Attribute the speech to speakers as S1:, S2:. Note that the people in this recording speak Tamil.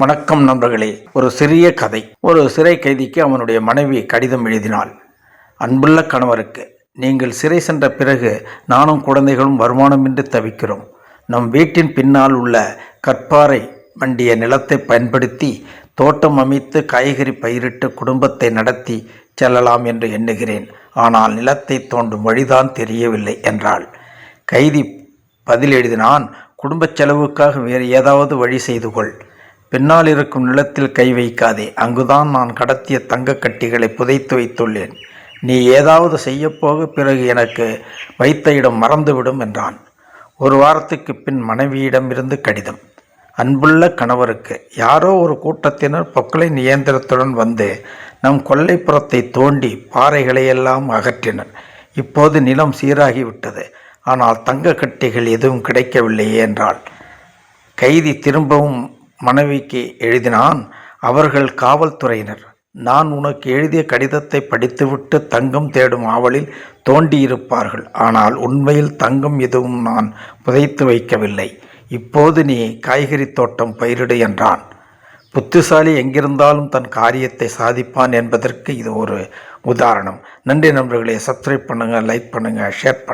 S1: வணக்கம் நண்பர்களே. ஒரு சிறிய கதை. ஒரு சிறை கைதிக்கு அவனுடைய மனைவி கடிதம் எழுதினாள். அன்புள்ள கணவருக்கு நீங்கள் சிறை சென்ற பிறகு நானும் குழந்தைகளும் வருமானமின்றி தவிக்கிறோம். நம் வீட்டின் பின்னால் உள்ள கற்பாறை மண்டிய நிலத்தை பயன்படுத்தி தோட்டம் அமைத்து காய்கறி பயிரிட்டு குடும்பத்தை நடத்தி செல்லலாம் என்று எண்ணுகிறேன். ஆனால் நிலத்தை தோண்டும் வழிதான் தெரியவில்லை என்றாள். கைதி பதில் எழுதினான் குடும்பச் செலவுக்காக வேறு ஏதாவது வழி செய்து கொள். பின்னால் இருக்கும் நிலத்தில் கை வைக்காதே. அங்குதான் நான் கடத்திய தங்கக் கட்டிகளை புதைத்து வைத்துள்ளேன். நீ ஏதாவது செய்யப்போக பிறகு எனக்கு வைத்த இடம் மறந்துவிடும் என்றான். ஒரு வாரத்துக்கு பின் மனைவியிடமிருந்து கடிதம். அன்புள்ள கணவருக்கு யாரோ ஒரு கூட்டத்தினர் பொக்லைன் இயந்திரத்துடன் வந்து நம் கொல்லைப்புறத்தை தோண்டி பாறைகளை எல்லாம் அகற்றினர். இப்போது நிலம் சீராகிவிட்டது. ஆனால் தங்க கட்டிகள் எதுவும் கிடைக்கவில்லையே என்றாள். கைதி திரும்பவும் மனைவிக்கு எழுதினான் அவர்கள் காவல்துறையினர் நான் உனக்கு எழுதிய கடிதத்தை படித்துவிட்டு தங்கம் தேடும் ஆவலில் தோண்டியிருப்பார்கள். ஆனால் உண்மையில் தங்கம் எதுவும் நான் புதைத்து வைக்கவில்லை. இப்போது நீ காய்கறி தோட்டம் பயிரிடு என்றான். புத்திசாலி எங்கிருந்தாலும் தன் காரியத்தை சாதிப்பான் என்பதற்கு இது ஒரு உதாரணம். நன்றி நண்பர்களே. சப்ஸ்கிரைப் பண்ணுங்கள் லைக் பண்ணுங்கள் ஷேர் பண்ணுங்கள்